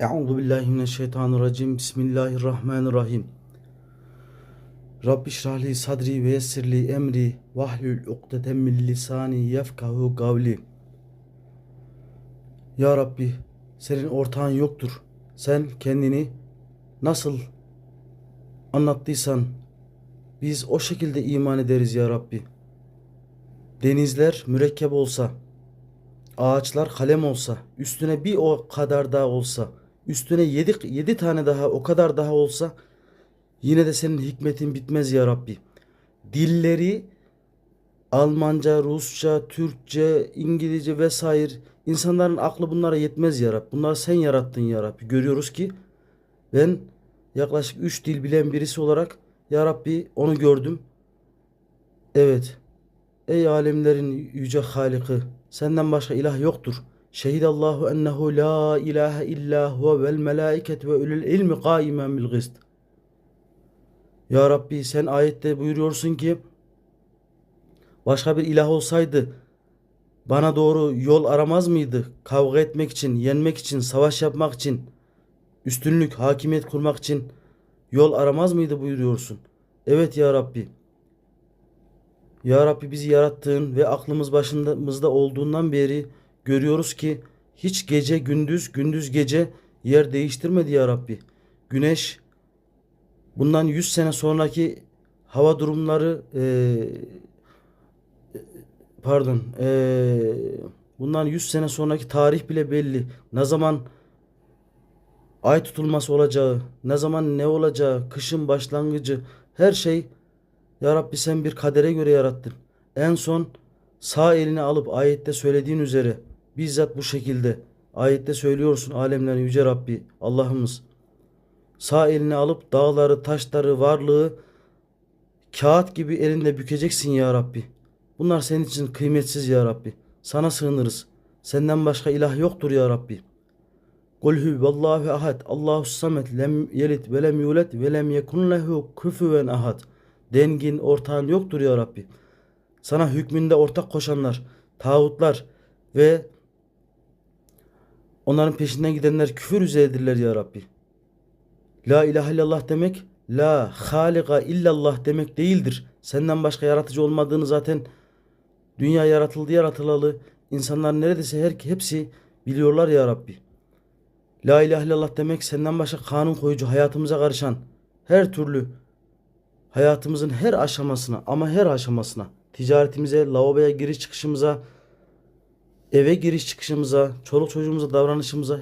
Euzu billahi mineşşeytanirracim. Bismillahirrahmanirrahim. Rabbi şrahli sadri ve yessirli emri vahlül ukdeten min lisani yefkahu kavli. Ya Rabbi senin ortağın yoktur. Sen kendini nasıl anlattıysan biz o şekilde iman ederiz ya Rabbi. Denizler mürekkep olsa, ağaçlar kalem olsa, üstüne bir o kadar daha olsa, üstüne yedi, yedi tane daha o kadar daha olsa yine de senin hikmetin bitmez ya Rabbi. Dilleri Almanca, Rusça, Türkçe, İngilizce vesaire insanların aklı bunlara yetmez ya Rabbi. Bunları sen yarattın ya Rabbi. Görüyoruz ki ben yaklaşık 3 dil bilen birisi olarak ya Rabbi onu gördüm. Evet. Ey alemlerin yüce Halik'i senden başka ilah yoktur. Şehidallahu ennehu la ilahe illa huve vel melaiket ve ulul ilmi kaimen bil gist. Ya Rabbi sen ayette buyuruyorsun ki başka bir ilah olsaydı bana doğru yol aramaz mıydı? Kavga etmek için, yenmek için, savaş yapmak için, üstünlük, hakimiyet kurmak için yol aramaz mıydı buyuruyorsun. Evet ya Rabbi. Ya Rabbi bizi yarattığın ve aklımız başımızda olduğundan beri görüyoruz ki hiç gece gündüz, gündüz gece yer değiştirmedi ya Rabbi. Güneş bundan 100 sene sonraki hava durumları eee, pardon eee, bundan 100 sene sonraki tarih bile belli. Ne zaman ay tutulması olacağı, ne zaman ne olacağı, kışın başlangıcı her şey ya Rabbi sen bir kadere göre yarattın. En son sağ elini alıp ayette söylediğin üzere bizzat bu şekilde ayette söylüyorsun alemlerin yüce Rabbi Allah'ımız. Sağ elini alıp dağları, taşları, varlığı kağıt gibi elinde bükeceksin ya Rabbi. Bunlar senin için kıymetsiz ya Rabbi. Sana sığınırız. Senden başka ilah yoktur ya Rabbi. Kul huvallahu ahad. Allahu samet. Lem yelit ve lem yulet ve lem yekun lehu kufuven ahad. Dengin, ortağın yoktur ya Rabbi. Sana hükmünde ortak koşanlar, tağutlar ve onların peşinden gidenler küfür üzerindedirler ya Rabbi. La ilahe illallah demek, la halika illallah demek değildir. Senden başka yaratıcı olmadığını zaten dünya yaratıldı yaratılalı insanlar neredeyse her hepsi biliyorlar ya Rabbi. La ilahe illallah demek senden başka kanun koyucu hayatımıza karışan her türlü hayatımızın her aşamasına ama her aşamasına ticaretimize, lavaboya giriş çıkışımıza, eve giriş çıkışımıza, çoluk çocuğumuza davranışımıza